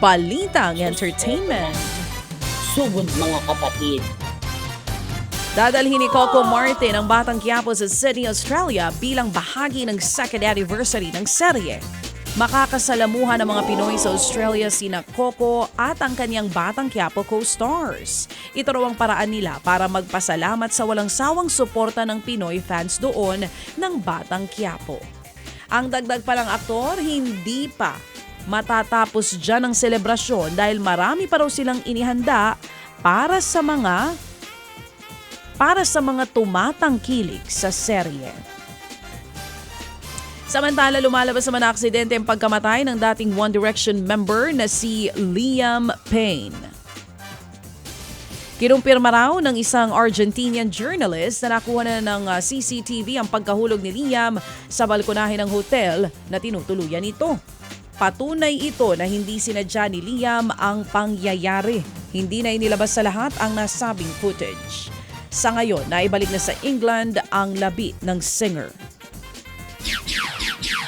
Balitang Entertainment. Sugod mga kapatid. Dadalhin ni Coco Martin ang Batang Quiapo sa Sydney, Australia bilang bahagi ng second anniversary ng serye. Makakasalamuhan ng mga Pinoy sa Australia sina Coco at ang kanyang Batang Quiapo co-stars. Ito raw ang paraan nila para magpasalamat sa walang sawang suporta ng Pinoy fans doon ng Batang Quiapo. Ang dagdag pa ng aktor, hindi pa matatapos dyan ang selebrasyon dahil marami pa raw silang inihanda para sa mga para sa mga tumatangkilik sa serye. Samantala, lumalabas naman na aksidente ang pagkamatay ng dating One Direction member na si Liam Payne. Kinumpirma raw ng isang Argentinian journalist na nakuha na ng uh, CCTV ang pagkahulog ni Liam sa balkonahe ng hotel na tinutuluyan ito. Patunay ito na hindi sinadya ni Liam ang pangyayari. Hindi na inilabas sa lahat ang nasabing footage. Sa ngayon, naibalik na sa England ang labi ng singer.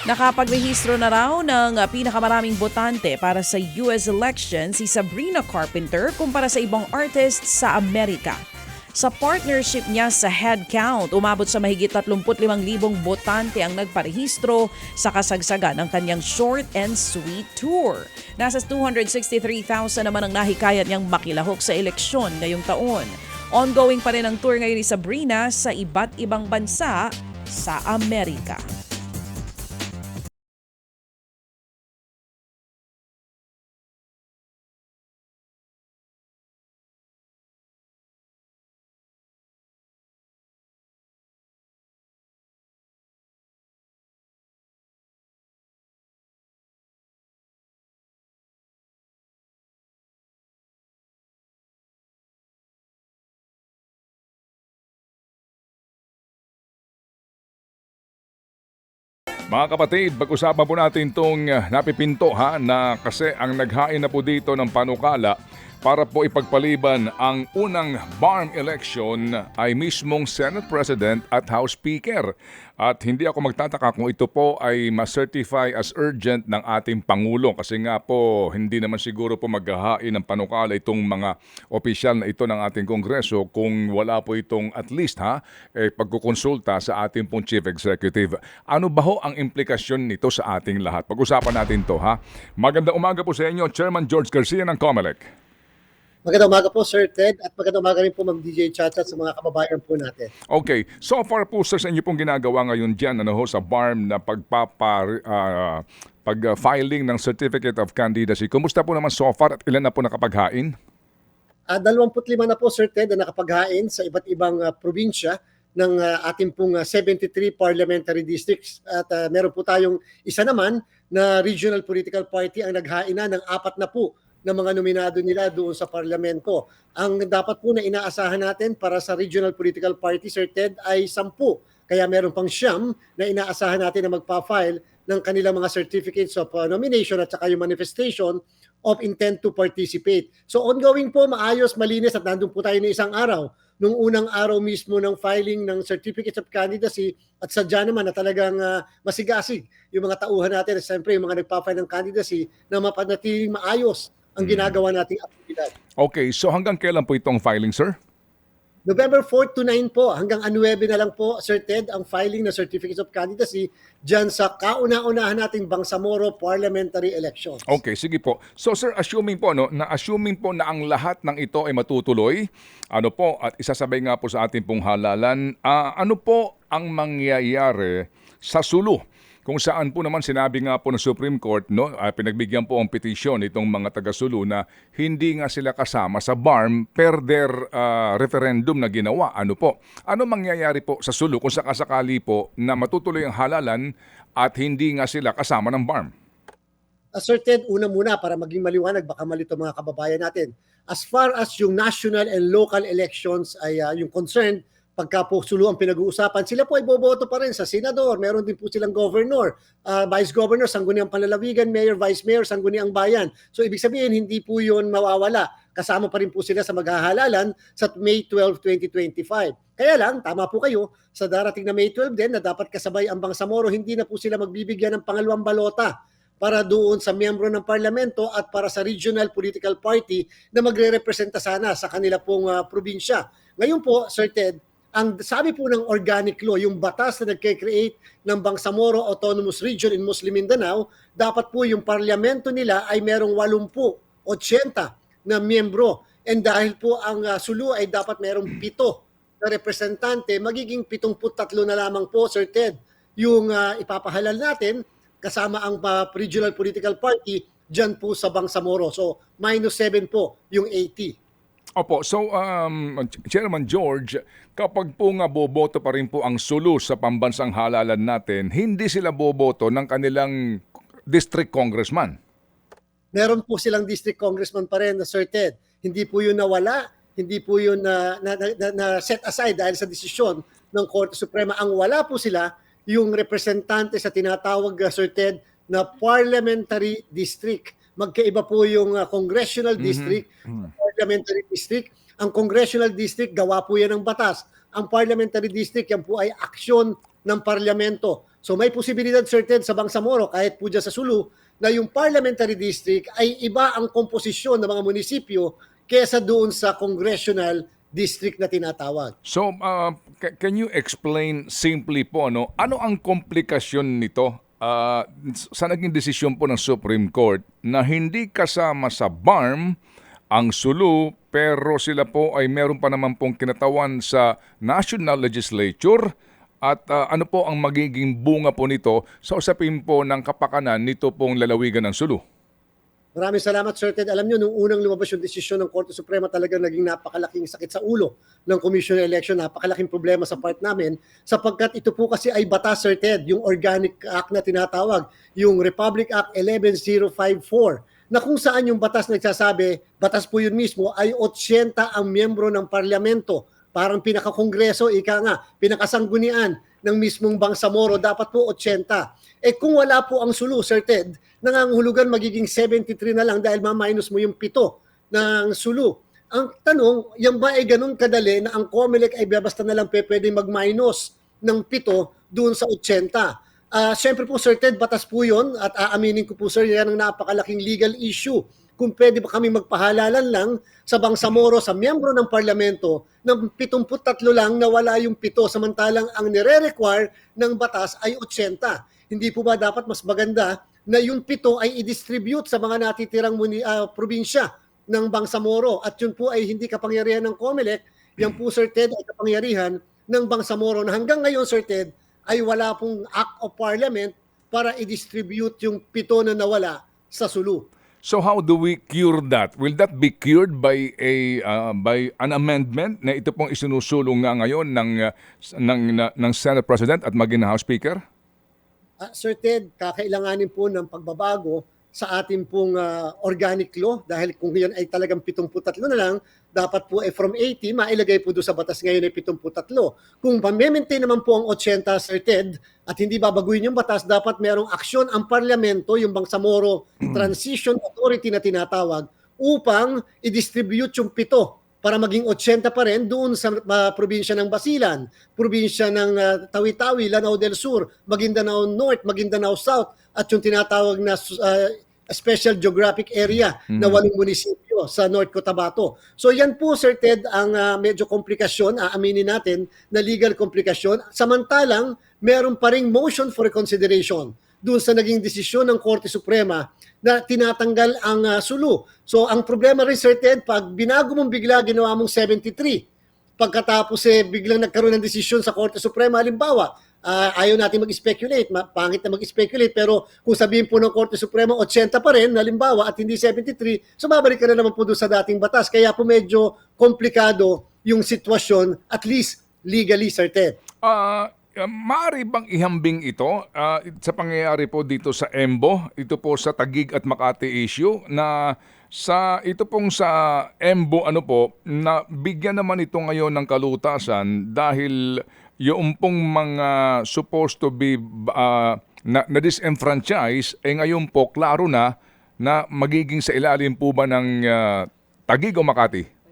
Nakapagrehistro na raw ng pinakamaraming botante para sa US election si Sabrina Carpenter kumpara sa ibang artists sa Amerika. Sa partnership niya sa headcount, umabot sa mahigit 35,000 botante ang nagparehistro sa kasagsagan ng kanyang short and sweet tour. Nasa 263,000 naman ang nahikayat niyang makilahok sa eleksyon ngayong taon. Ongoing pa rin ang tour ngayon ni Sabrina sa iba't ibang bansa sa Amerika. Mga kapatid, pag-usapan po natin itong napipinto ha na kasi ang naghain na po dito ng panukala para po ipagpaliban ang unang BARM election ay mismong Senate President at House Speaker. At hindi ako magtataka kung ito po ay ma-certify as urgent ng ating Pangulo kasi nga po hindi naman siguro po maghahain ng panukala itong mga opisyal na ito ng ating Kongreso kung wala po itong at least ha, eh, pagkukonsulta sa ating pong Chief Executive. Ano ba ho ang implikasyon nito sa ating lahat? Pag-usapan natin to ha. Magandang umaga po sa inyo, Chairman George Garcia ng COMELEC. Magandang umaga po, Sir Ted, at magandang umaga rin po, Ma'am DJ Chacha, sa mga kababayan po natin. Okay, so far po sir, sa inyo pong ginagawa ngayon dyan, ano ho, sa BARM na pagpapa, ah, pag-filing ng Certificate of Candidacy. Kumusta po naman so far at ilan na po nakapaghain? Uh, 25 na po, Sir Ted, na nakapaghain sa iba't ibang uh, probinsya ng uh, ating pong uh, 73 parliamentary districts. At uh, meron po tayong isa naman na regional political party ang naghain na ng apat na po ng mga nominado nila doon sa parlamento. Ang dapat po na inaasahan natin para sa regional political party, Sir Ted, ay sampu. Kaya meron pang siyam na inaasahan natin na magpa-file ng kanilang mga certificates of uh, nomination at saka yung manifestation of intent to participate. So ongoing po, maayos, malinis at nandun po tayo ng isang araw. Nung unang araw mismo ng filing ng certificates of candidacy at sadya naman na talagang uh, masigasig yung mga tauhan natin at siyempre yung mga nagpa-file ng candidacy na mapanatiling maayos ang ginagawa nating aktibidad. Okay, so hanggang kailan po itong filing, sir? November 4 to 9 po, hanggang 9 na lang po, Sir Ted, ang filing ng Certificates of Candidacy dyan sa kauna-unahan nating Bangsamoro Parliamentary Elections. Okay, sige po. So sir, assuming po no, na assuming po na ang lahat ng ito ay matutuloy, ano po at isasabay nga po sa ating pong halalan, ah, ano po ang mangyayari sa Sulu? Kung saan po naman sinabi nga po ng Supreme Court, no, uh, pinagbigyan po ang petisyon itong mga taga-Sulu na hindi nga sila kasama sa BARM per their uh, referendum na ginawa. Ano po? Ano mangyayari po sa Sulu kung sakasakali po na matutuloy ang halalan at hindi nga sila kasama ng BARM? Uh, Sir Ted, una muna para maging maliwanag, baka malito mga kababayan natin. As far as yung national and local elections ay uh, yung concerned, pagka po sulu ang pinag-uusapan, sila po ay boboto pa rin sa senador. Meron din po silang governor, uh, vice governor, sangguniang panlalawigan, mayor, vice mayor, sangguniang bayan. So ibig sabihin, hindi po yun mawawala. Kasama pa rin po sila sa maghahalalan sa May 12, 2025. Kaya lang, tama po kayo, sa darating na May 12 din na dapat kasabay ang Bangsamoro, hindi na po sila magbibigyan ng pangalawang balota para doon sa miyembro ng parlamento at para sa regional political party na magre-representa sana sa kanila pong ah, probinsya. Ngayon po, Sir Ted, ang sabi po ng organic law, yung batas na nagke-create ng Bangsamoro Autonomous Region in Muslim Mindanao, dapat po yung parlamento nila ay merong 80, 80 na miyembro. And dahil po ang ah, Sulu ay dapat merong pito na representante, magiging 73 na lamang po, Sir Ted, yung ah, ipapahalal natin kasama ang ah, regional political party dyan po sa Bangsamoro. So, minus 7 po yung 80. Opo, so um, Chairman George, kapag po nga boboto pa rin po ang Sulu sa pambansang halalan natin, hindi sila boboto ng kanilang district congressman. meron po silang district congressman pa rin na Ted. Hindi po yun nawala, hindi po yun na, na, na, na- set aside dahil sa desisyon ng Korte Suprema. Ang wala po sila, yung representante sa tinatawag uh, Ted na parliamentary district. Magkaiba po yung uh, congressional district, parliamentary district. Ang congressional district, gawa po yan ng batas. Ang parliamentary district, yan po ay aksyon ng parlamento. So may posibilidad, Ted, sa Bangsamoro, kahit po dyan sa Sulu, na yung parliamentary district ay iba ang komposisyon ng mga munisipyo kesa doon sa congressional district na tinatawag. So, uh, ca- can you explain simply po, ano, ano ang komplikasyon nito uh, sa naging desisyon po ng Supreme Court na hindi kasama sa BARM ang Sulu pero sila po ay meron pa naman pong kinatawan sa National Legislature at uh, ano po ang magiging bunga po nito sa usapin po ng kapakanan nito pong lalawigan ng Sulu? Maraming salamat, Sir Ted. Alam nyo, nung unang lumabas yung desisyon ng Korte Suprema, talagang naging napakalaking sakit sa ulo ng Commission on Election. Napakalaking problema sa part namin sapagkat ito po kasi ay batas, Sir Ted, yung Organic Act na tinatawag, yung Republic Act 11054, na kung saan yung batas nagsasabi, batas po yun mismo, ay 80 ang miyembro ng parlamento. Parang pinakakongreso, ika nga, pinakasanggunian ng mismong Bangsamoro, dapat po 80. Eh kung wala po ang sulu, Sir Ted, nangangahulugan magiging 73 na lang dahil ma-minus mo yung pito ng sulu. Ang tanong, yan ba ay ganun kadali na ang COMELEC ay basta na lang pwede mag-minus ng pito doon sa 80? Ah, Siyempre po, Sir Ted, batas po yun at aaminin ko po, Sir, yan ang napakalaking legal issue. Kung pwede ba kami magpahalalan lang sa Bangsamoro, sa miyembro ng parlamento, ng 73 lang na wala yung pito, samantalang ang nire-require ng batas ay 80. Hindi po ba dapat mas maganda na yung pito ay i-distribute sa mga natitirang muni, ah, probinsya ng Bangsamoro at yun po ay hindi kapangyarihan ng COMELEC, yan po Sir Ted ay kapangyarihan ng Bangsamoro na hanggang ngayon Sir Ted ay wala pong act of parliament para i-distribute yung pito na nawala sa Sulu. So how do we cure that? Will that be cured by a uh, by an amendment na ito pong isinusulong nga ngayon ng uh, ng na- ng Senate President at maging House Speaker? Ah, Sir Ted, kakailanganin po ng pagbabago sa ating pong ah, organic law. Dahil kung yan ay talagang 73 na lang, dapat po eh, from 80, mailagay po doon sa batas. Ngayon ay 73. Kung ma-maintain naman po ang 80, Sir Ted, at hindi babaguhin yung batas, dapat merong aksyon ang parlamento, yung Bangsamoro Transition Authority na tinatawag, upang i-distribute yung pito para maging 80 pa rin doon sa ah, probinsya ng Basilan, probinsya ng ah, Tawi-Tawi, Lanao del Sur, Maguindanao North, Maguindanao South, at yung tinatawag na ah, Special Geographic Area na walong munisipyo sa North Cotabato. So yan po, Sir Ted, ang ah, medyo komplikasyon, aaminin natin na legal komplikasyon. Samantalang, meron pa ring motion for reconsideration doon sa naging desisyon ng Korte Suprema na tinatanggal ang ah, sulu. So ang problema rin Sir Ted, pag binago mong bigla, ginawa mong 73, pagkatapos eh biglang nagkaroon ng desisyon sa Korte Suprema, halimbawa, ah, ayaw natin mag-speculate, ma- pangit na mag-speculate, pero kung sabihin po ng Korte Suprema 80 pa rin, halimbawa, at hindi 73, so babalik ka na naman po doon sa dating batas. Kaya po medyo komplikado yung sitwasyon, at least legally, Sir Ted. Ah, uh, maaari bang ihambing ito ah, sa pangyayari po dito sa Embo, ito po sa Tagig at Makati issue na sa ito pong sa Embo ano po na bigyan naman ito ngayon ng kalutasan dahil yung pong mga supposed to be ah, na, na disenfranchise eh ngayon po klaro na na magiging sa ilalim po ba ng ah, Tagig o Makati?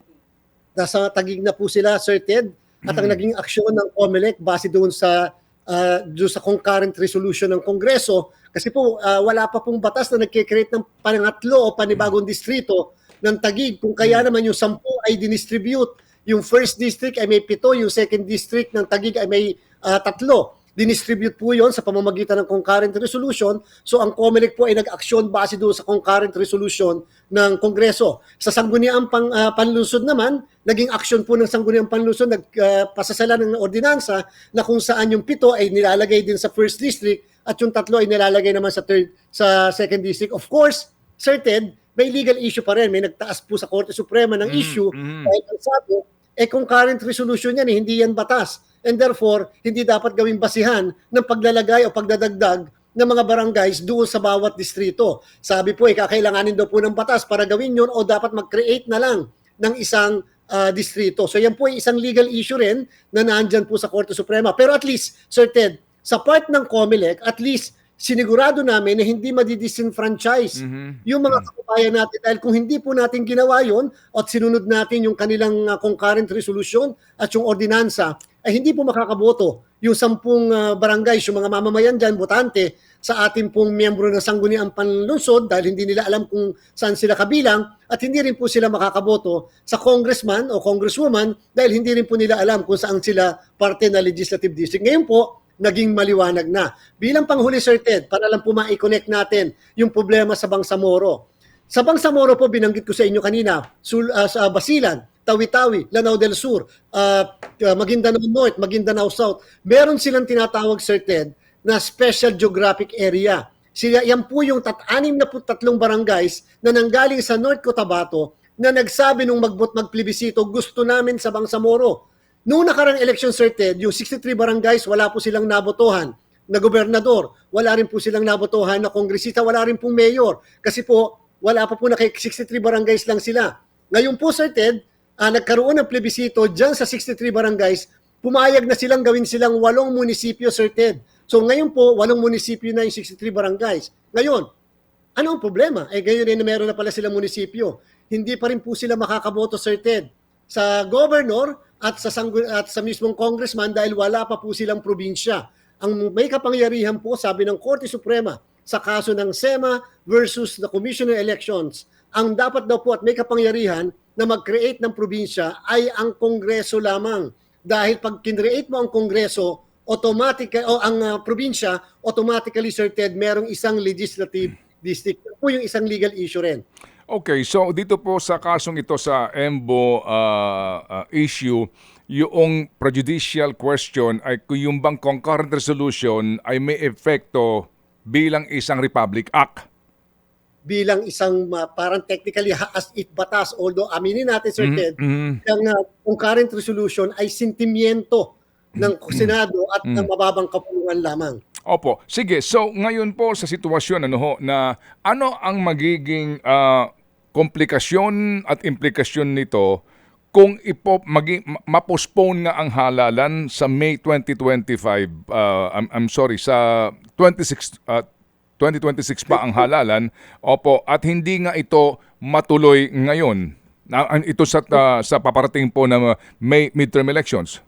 nasa tagig na po sila, Sir Ted. At ang naging aksyon ng COMELEC base doon sa uh, doon sa concurrent resolution ng Kongreso kasi po ah, wala pa pong batas na nagkikreate ng pangatlo o panibagong distrito ng Tagig kung kaya naman yung sampu ay dinistribute yung first district ay may pito, yung second district ng Tagig ay may ah, tatlo dinistribute po yon sa pamamagitan ng concurrent resolution. So ang COMELEC po ay nag-aksyon base doon sa concurrent resolution ng Kongreso. Sa sangguniang pang, ah, panlunsod naman, naging aksyon po ng sangguniang panlunsod, nagpasasala ng ordinansa na kung saan yung pito ay nilalagay din sa first district at yung tatlo ay nilalagay naman sa third sa second district. Of course, Ted, may legal issue pa rin. May nagtaas po sa Korte Suprema ng issue mm. dahil sabi, eh kung current resolution yan, eh, hindi yan batas. And therefore, hindi dapat gawing basihan ng paglalagay o pagdadagdag ng mga barangays doon sa bawat distrito. Sabi po, eh, kakailanganin daw po ng batas para gawin yun o dapat mag-create na lang ng isang ah, distrito. So yan po ay isang legal issue rin na nandyan po sa Korte Suprema. Pero at least, Sir Ted, sa part ng COMELEC, at least sinigurado namin na hindi madidisenfranchise Mhm. yung mga kababayan natin dahil kung hindi po natin ginawa yon at sinunod natin yung kanilang uh, concurrent resolution at yung ordinansa ay hindi po makakaboto yung sampung uh, barangays, yung mga mamamayan dyan, botante, sa ating pong miyembro ng sangguniang panlunsod dahil hindi nila alam kung saan sila kabilang at hindi rin po sila makakaboto sa congressman o congresswoman dahil hindi rin po nila alam kung saan sila parte na legislative district. Ngayon po, naging maliwanag na. Bilang panghuli, Sir Ted, para lang po ma-connect natin yung problema sa Bangsamoro. Sa Bangsamoro po, binanggit ko sa inyo kanina, sul, ah, sa Basilan, Tawi-Tawi, Lanao del Sur, uh, Maguindanao North, Maguindanao South, meron silang tinatawag, Sir Ted, na Special Geographic Area. Sila, yan po yung tat, na po tatlong barangays na nanggaling sa North Cotabato na nagsabi nung magbot magplebisito, gusto namin sa Bangsamoro. Noong nakarang election, Sir Ted, yung 63 barangays, wala po silang nabotohan na gobernador. Wala rin po silang nabotohan na kongresista, wala rin pong mayor. Kasi po, wala pa po na 63 barangays lang sila. Ngayon po, Sir Ted, ah, nagkaroon ng plebisito dyan sa 63 barangays, pumayag na silang gawin silang walong munisipyo, Sir Ted. So ngayon po, walong munisipyo na yung 63 barangays. Ngayon, ano ang problema? Eh, gayon rin meron na pala silang munisipyo. Hindi pa rin po sila makakaboto, Sir Ted, sa governor at sa, at sa mismong congressman dahil wala pa po silang probinsya. Ang may kapangyarihan po, sabi ng Korte Suprema, sa kaso ng SEMA versus the Commission on Elections, ang dapat daw po at may kapangyarihan na mag-create ng probinsya ay ang Kongreso lamang. Dahil pag kinreate mo ang Kongreso, automatic o ang ah, probinsya, automatically Ted, merong isang legislative district. Po yung isang legal issue rin. Okay, so dito po sa kasong ito sa EMBO uh, uh, issue, yung prejudicial question ay kung yung bang concurrent resolution ay may epekto bilang isang Republic Act. Bilang isang uh, parang technically as it batas although aminin natin Sir Ted Mhm. ang uh, concurrent resolution ay sentimiento ng Senado at ng mababang kapulungan lamang. Opo. Sige, so ngayon po sa sitwasyon ano ho, na ano ang magiging ah, komplikasyon at implikasyon nito kung ipo magi, ma- ma-postpone nga ang halalan sa May 2025 ah, I'm, I'm sorry sa 26 ah, 2026 pa ang halalan. Opo, at hindi nga ito matuloy ngayon. Na, ito sa ah, sa paparating po na May midterm elections.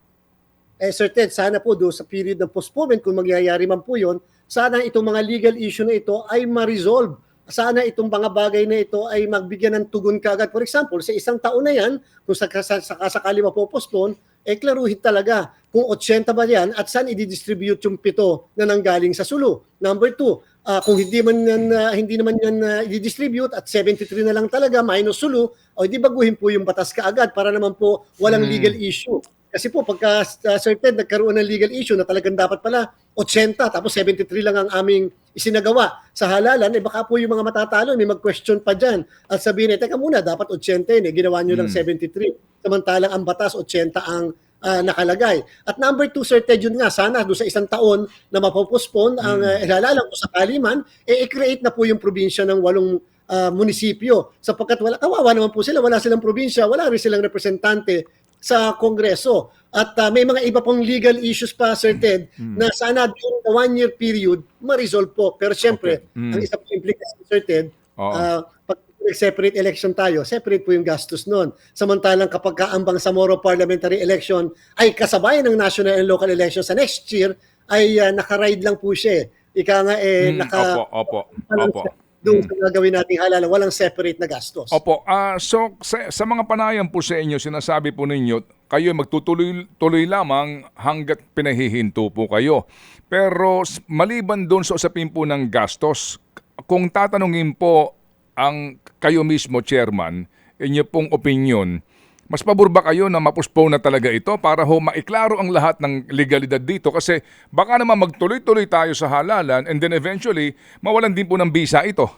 Eh Sir Ted, sana po doon sa period ng postponement kung mangyayari man po yon, sana itong mga legal issue na ito ay ma-resolve. Sana itong mga bagay na ito ay magbigyan ng tugon kaagad. For example, sa isang taon na yan, kung sa, sa, sa sakali mapopostpone, eh klaruhin talaga kung 80 ba yan at saan i-distribute yung pito na nanggaling sa Sulu. Number two, ah, kung hindi man yan, ah, hindi naman yan ah, i-distribute at 73 na lang talaga minus Sulu, o di baguhin po yung batas kaagad para naman po walang Hmm. legal issue. Kasi po pagka uh, certain nagkaroon ng legal issue na talagang dapat pala 80 tapos 73 lang ang aming isinagawa. Sa halalan, eh baka po yung mga matatalo may mag-question pa dyan. At sabihin eh, teka muna, dapat 80 yun eh, ginawa nyo lang 73. Samantalang ang batas 80 ang ah, nakalagay. At number two, Sir Ted, yun nga, sana doon sa isang taon na mapopospone ang uh, ilalalang ko sa Kaliman, eh i-create na po yung probinsya ng walong ah, munisipyo. Sapagkat wala kawawa naman po sila wala silang probinsya wala rin silang representante sa Kongreso. At uh, may mga iba pong legal issues pa, Sir Ted, na sana during the one-year period, ma-resolve po. Pero siyempre, Okay. Mm. ang isa pong implication, Sir Ted, Oo. ah, pag separate election tayo, separate po yung gastos nun. Samantalang kapag kaambang sa Moro parliamentary election ay kasabayan ng national and local election sa next year, ay uh, nakaride lang po siya. eh. Ika nga eh, Mm, naka opo, opo, opo. Doon sa gagawin nating halalan. Walang separate na gastos. Opo, ah so sa, sa mga panayam po sa inyo, sinasabi po ninyo, kayo ay magtutuloy-tuloy lamang hanggat pinahihinto po kayo. Pero s- maliban doon sa usapin po ng gastos, kung tatanungin po ang kayo mismo, Chairman, inyo pong opinion, mas pabor ba kayo na mapuspone na talaga ito para ho maiklaro ang lahat ng legalidad dito? Kasi baka naman magtuloy-tuloy tayo sa halalan and then eventually mawalan din po ng visa ito.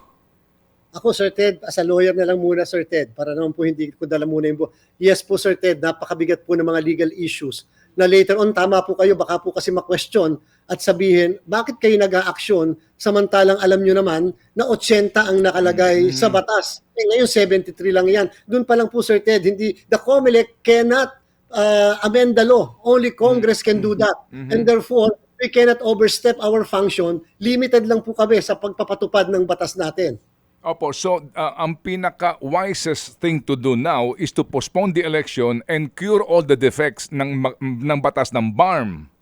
Ako, Sir Ted, as a lawyer na lang muna, Sir Ted, para naman po hindi ko dala muna yung bu- Yes po, Sir Ted, napakabigat po ng mga legal issues na later on, tama po kayo, baka po kasi ma-question at sabihin, bakit kayo nag-aaksyon samantalang alam nyo naman na 80 ang nakalagay sa batas. Eh, ngayon, 73 lang yan. Doon pa lang po, Sir Ted, hindi, the COMELEC cannot uh, amend the law. Only Congress can do that. And therefore, we cannot overstep our function. Limited lang po kami sa pagpapatupad ng batas natin. Opo, so uh, ang pinaka-wisest thing to do now is to postpone the election and cure all the defects ng, ng batas ng BARM.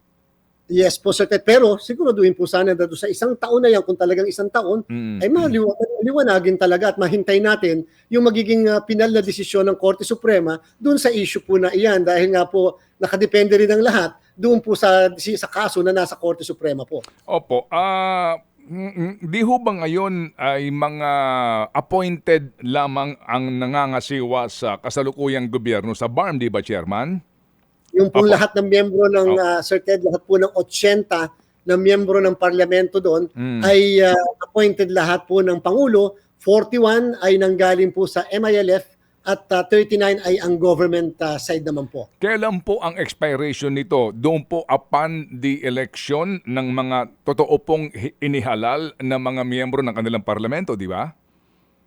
Yes po, Sir Ted. Pero siguraduhin po sana na sa isang taon na yan, kung talagang isang taon, Mm. ay maliwa- maliwanagin talaga at mahintay natin yung magiging uh, pinal na desisyon ng Korte Suprema doon sa issue po na iyan dahil nga po nakadepende rin ang lahat doon po sa, sa kaso na nasa Korte Suprema po. Opo, ah mm, di ho ba ngayon ay mga appointed lamang ang nangangasiwa sa kasalukuyang gobyerno sa BARM, di ba, Chairman? Yung pong Opo. lahat ng miyembro ng uh, Sir Ted, lahat po ng 80 na miyembro ng parlamento doon Mm. ay uh, appointed lahat po ng Pangulo. 41 ay nanggaling po sa MILF at uh, 39 ay ang government uh, side naman po. Kailan po ang expiration nito? Doon po upon the election ng mga totoo pong inihalal na mga miyembro ng kanilang parlamento, di ba?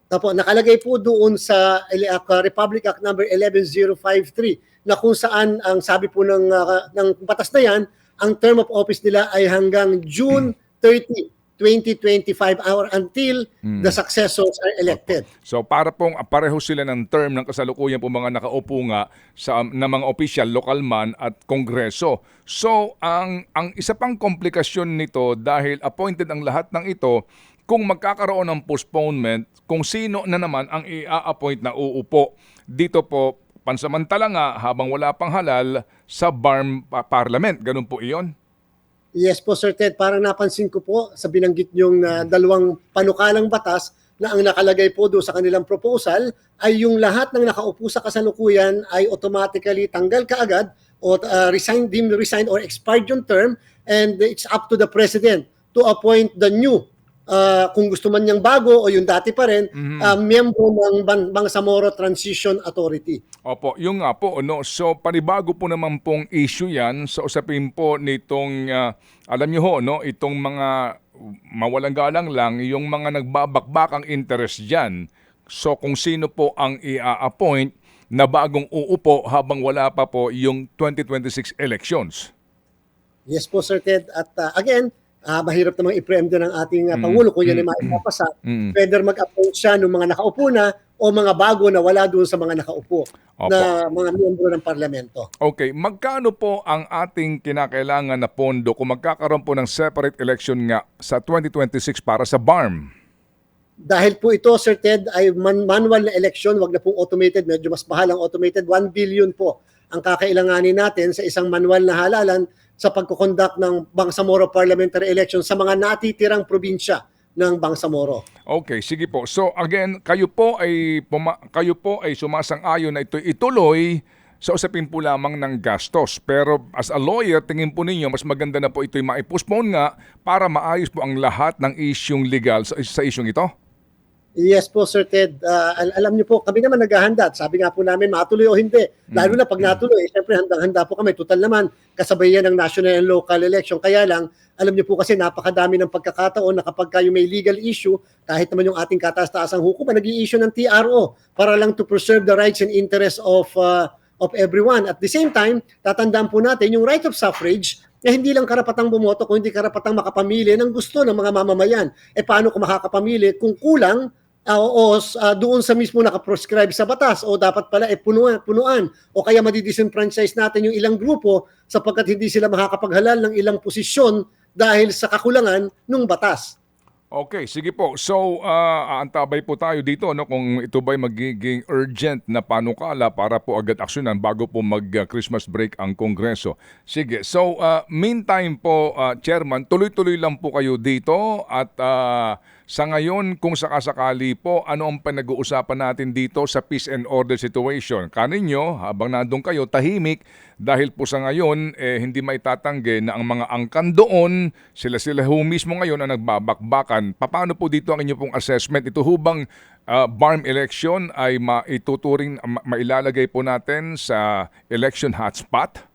Tapo, nakalagay po doon sa uh, Republic Act number 11053 na kung saan ang sabi po ng uh, ng batas na yan, ang term of office nila ay hanggang June 30, 2025 or until the successors are elected. So para pong pareho sila ng term ng kasalukuyan po mga nakaupo nga sa na mga official, local man at kongreso. So ang ang isa pang komplikasyon nito dahil appointed ang lahat ng ito kung magkakaroon ng postponement, kung sino na naman ang i-appoint na uupo dito po pansamantala nga habang wala pang halal sa BARM pa- Parliament. Ganun po iyon. Yes po Sir Ted, parang napansin ko po sa binanggit niyong uh, dalawang panukalang batas na ang nakalagay po doon sa kanilang proposal ay yung lahat ng nakaupo sa kasalukuyan ay automatically tanggal kaagad o uh, resign, deemed resigned or expired yung term and it's up to the President to appoint the new uh, kung gusto man niyang bago o yung dati pa rin, uh, miyembro ng Ban- Bangsamoro Transition Authority. Opo, yung nga po, no? So, panibago po naman pong issue yan sa usapin po nitong, ah, alam niyo ho, no? Itong mga mawalang galang lang, yung mga nagbabakbakang interest dyan. So, kung sino po ang i-appoint na bagong uupo habang wala pa po yung 2026 elections. Yes po, Sir Ted. At uh, again, ah, mahirap namang i-preempt ng ating uh, Pangulo kung yan ay maipapasa. Mm. Whether mag-appoint siya ng mga nakaupo na o mga bago na wala doon sa mga nakaupo Opo. na mga miyembro ng parlamento. Okay, magkano po ang ating kinakailangan na pondo kung magkakaroon po ng separate election nga sa 2026 para sa BARM? Dahil po ito, Sir Ted, ay man- manual na election, wag na pong automated, medyo mas mahal ang automated, 1 billion po ang kakailanganin natin sa isang manual na halalan sa pagkukondak ng Bangsamoro parliamentary election sa mga natitirang probinsya ng Bangsamoro. Okay, sige po. So again, kayo po ay puma- kayo po ay sumasang-ayon na ito ituloy sa usapin po lamang ng gastos. Pero as a lawyer, tingin po ninyo mas maganda na po ito'y maipostpone nga para maayos po ang lahat ng isyong legal sa, sa isyong ito. Yes po, Sir Ted. Al- alam niyo po, kami naman naghahanda. At Sabi nga po namin, matuloy o hindi. Lalo na pag natuloy, eh, siyempre handang-handa po kami. Total naman, kasabay yan ng national and local election. Kaya lang, alam niyo po kasi napakadami ng pagkakataon na kapag kayo may legal issue, kahit naman yung ating kataas-taasang hukuman, nag issue ng TRO para lang to preserve the rights and interests of uh, of everyone. At the same time, tatandaan po natin yung right of suffrage na hindi lang karapatang bumoto, kundi karapatang makapamili ng gusto ng mga mamamayan. E paano kung makakapamili kung kulang ah, o ah, doon sa mismo nakaprescribe sa batas o dapat pala eh punuan, punuan o kaya madidisenfranchise natin yung ilang grupo sapagkat hindi sila makakapaghalal ng ilang posisyon dahil sa kakulangan ng batas. Okay, sige po. So, ah, aantabay po tayo dito no kung ito ba'y magiging urgent na panukala para po agad aksyonan bago po mag-Christmas break ang Kongreso. Sige. So, ah, meantime po, ah, Chairman, tuloy-tuloy lang po kayo dito at ah, sa ngayon, kung sakasakali po, ano ang pinag-uusapan natin dito sa peace and order situation? Kaninyo, habang nandun kayo, tahimik dahil po sa ngayon, eh, hindi maitatanggi na ang mga angkan doon, sila-sila ho mismo ngayon ang nagbabakbakan. Paano po dito ang inyong pong assessment? Ito hubang barm election ay maituturing, ma- mailalagay po natin sa election hotspot?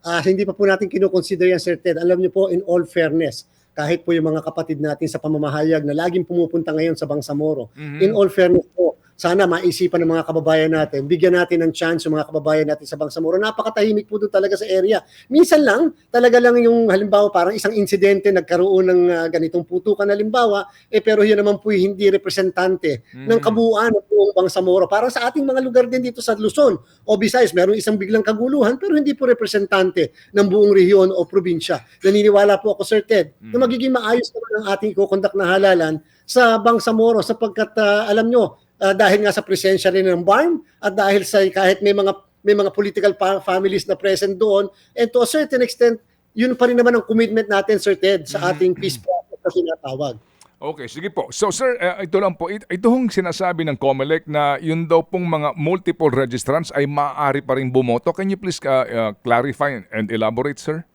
Ah, hindi pa po natin kinukonsider yan, Sir Ted. Alam niyo po, in all fairness, kahit po yung mga kapatid natin sa pamamahayag na laging pumupunta ngayon sa Bangsamoro, in all fairness po, sana maisipan ng mga kababayan natin, bigyan natin ng chance yung mga kababayan natin sa Bangsamoro. Napakatahimik po doon talaga sa area. Minsan lang, talaga lang yung halimbawa parang isang insidente nagkaroon ng ah, ganitong putukan halimbawa, eh pero yun naman po yung hindi representante ng kabuuan ng buong Bangsamoro. Parang sa ating mga lugar din dito sa Luzon o Visayas, meron isang biglang kaguluhan pero hindi po representante ng buong rehiyon o probinsya. Naniniwala po ako, Sir Ted, na magiging maayos naman ang ating kukondak na halalan sa Bangsamoro sapagkat ah, alam nyo, ah, dahil nga sa presensya rin ng BARM at dahil sa kahit may mga may mga political families na present doon and to a certain extent yun pa rin naman ang commitment natin Sir Ted sa ating peace process na tinatawag. Okay, sige po. So sir, eh, ito lang po, it- ito hong sinasabi ng COMELEC na yun daw pong mga multiple registrants ay maaari pa rin bumoto. Can you please uh, uh, clarify and elaborate, sir?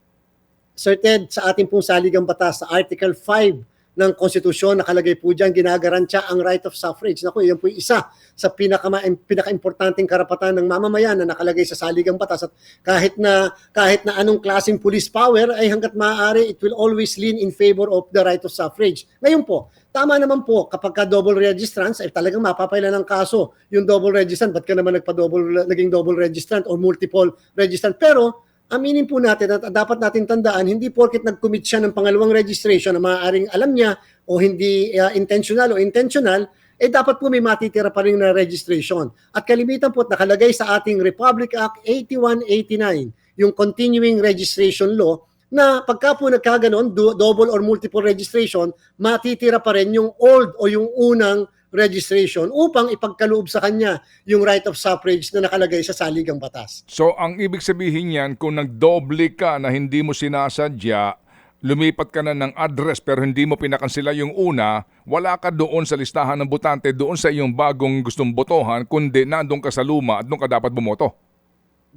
Sir Ted, sa ating pong saligang batas, sa Article 5 ng Konstitusyon, nakalagay po dyan, ginagarantiya ang right of suffrage. Naku, yan po yung isa sa pinaka pinaka-importanting karapatan ng mamamayan na nakalagay sa saligang batas. At kahit na, kahit na anong klaseng police power, ay hanggat maaari, it will always lean in favor of the right of suffrage. Ngayon po, tama naman po, kapag ka double registrants, ay talagang mapapailan ng kaso yung double registrant. Ba't ka naman nagpa-double, naging double registrant or multiple registrant? Pero, aminin po natin at dapat natin tandaan, hindi porket nag-commit siya ng pangalawang registration na maaaring alam niya o hindi uh, intentional o intentional, eh dapat po may matitira pa rin na registration. At kalimitan po at nakalagay sa ating Republic Act 8189, yung continuing registration law, na pagka po nagkaganon, do- double or multiple registration, matitira pa rin yung old o yung unang registration upang ipagkaloob sa kanya yung right of suffrage na nakalagay sa saligang batas. So ang ibig sabihin yan, kung nagdoble ka na hindi mo sinasadya, lumipat ka na ng address pero hindi mo pinakansila yung una, wala ka doon sa listahan ng botante, doon sa iyong bagong gustong botohan, kundi nandun ka sa luma at doon ka dapat bumoto.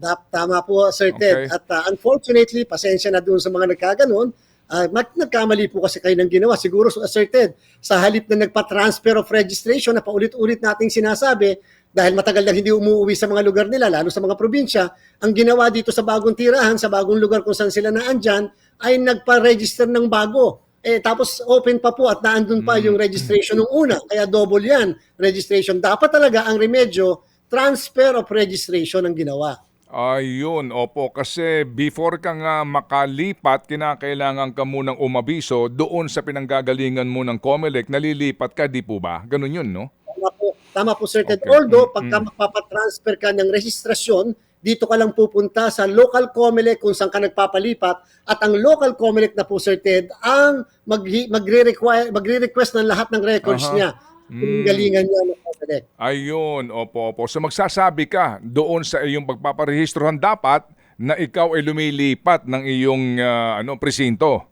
Dap, tama po, Sir Ted. Okay. At uh, unfortunately, pasensya na doon sa mga nagkaganon, uh, mag- nagkamali po kasi kayo ng ginawa. Siguro, Sir Ted, sa halip na nagpa-transfer of registration na paulit-ulit nating sinasabi, dahil matagal lang hindi umuwi sa mga lugar nila, lalo sa mga probinsya, ang ginawa dito sa bagong tirahan, sa bagong lugar kung saan sila naandyan, ay nagpa-register ng bago. Eh, tapos open pa po at naandun pa yung registration ng una. Kaya double yan, registration. Dapat talaga ang remedyo, transfer of registration ang ginawa. Ayun, opo. Kasi before ka nga makalipat, kinakailangan ka munang umabiso doon sa pinanggagalingan mo ng COMELEC, nalilipat ka, di po ba? Ganun yun, no? Tama po, tama po Sir Ted. Okay. Although, pagka magpapatransfer ka ng registrasyon, dito ka lang pupunta sa local COMELEC kung saan ka nagpapalipat at ang local COMELEC na po Sir Ted ang mag magre-require magre-request ng lahat ng records Aha. niya. Yung galingan niya ng COMELEC. Ayun, opo, opo. So magsasabi ka doon sa iyong pagpaparehistrohan dapat na ikaw ay lumilipat ng iyong ah, ano presinto.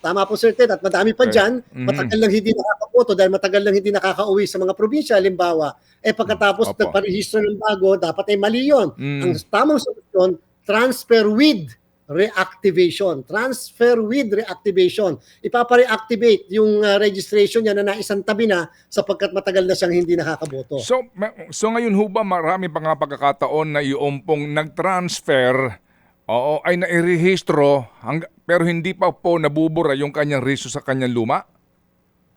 Tama po Sir Ted at madami pa Okay. dyan, Mhm. matagal lang hindi nakakaboto dahil matagal lang hindi nakakauwi sa mga probinsya, halimbawa. Eh pagkatapos Opo. nagparehistro ng bago, dapat ay mali yun. Mm. Ang tamang solusyon, transfer with reactivation. Transfer with reactivation. Ipapa-reactivate yung uh, registration niya na naisang tabi na sapagkat matagal na siyang hindi nakakaboto. So, so ngayon ho ba marami pa nga pagkakataon na yung pong nag-transfer Oo, ay nairehistro hang, pero hindi pa po nabubura yung kanyang reso sa kanyang luma?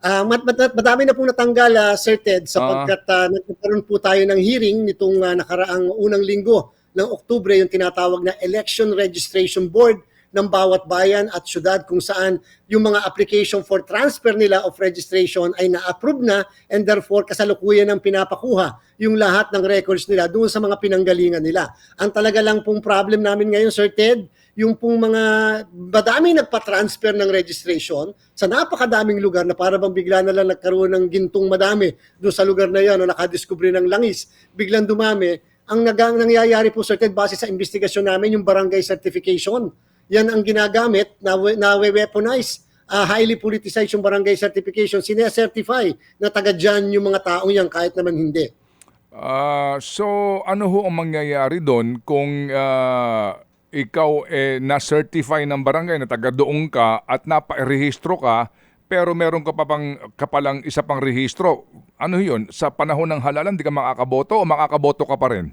Ah, mat, mat, madami na pong natanggal, ah, Sir Ted, sapagkat ah, nagkaroon po tayo ng hearing nitong ah, nakaraang unang linggo ng Oktubre, yung tinatawag na Election Registration Board ng bawat bayan at syudad kung saan yung mga application for transfer nila of registration ay na-approve na and therefore kasalukuyan ng pinapakuha yung lahat ng records nila doon sa mga pinanggalingan nila. Ang talaga lang pong problem namin ngayon, Sir Ted, yung pong mga madami nagpa-transfer ng registration sa napakadaming lugar na para bang bigla na lang nagkaroon ng gintong madami doon sa lugar na yan o nakadiskubre ng langis, biglang dumami. Ang nagang nangyayari po, Sir Ted, base sa investigasyon namin, yung barangay certification. Yan ang ginagamit na, na weaponize uh, highly politicized yung barangay certification, sinecertify na taga dyan yung mga taong yan kahit naman hindi. Ah, so ano ho ang mangyayari doon kung ah, ikaw eh na-certify ng barangay na taga doon ka at naparehistro ka pero meron ka pa pang kapalang isa pang rehistro. Ano 'yun? Sa panahon ng halalan di ka makakaboto o makakaboto ka pa rin?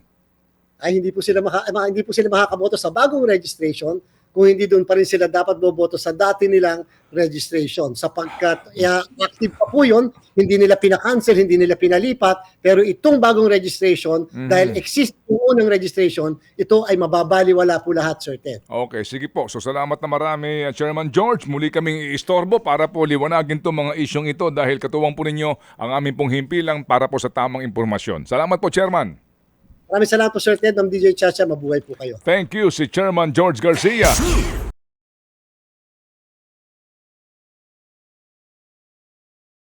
ay hindi po sila maka, ma- hindi po sila makakaboto sa bagong registration kung hindi doon pa rin sila dapat boboto sa dati nilang registration sapagkat ya, active pa po yun, hindi nila pinakancel, hindi nila pinalipat pero itong bagong registration dahil exist yung unang registration ito ay mababaliwala po lahat Sir Ted. Okay, sige po. So salamat na marami, uh, Chairman George. Muli kaming iistorbo para po liwanagin to mga isyong ito dahil katuwang po ninyo ang aming pong himpilang para po sa tamang impormasyon. Salamat po, Chairman. Maraming salamat po Sir Ted, Ma'am DJ Chacha, mabuhay po kayo. Thank you si Chairman George Garcia.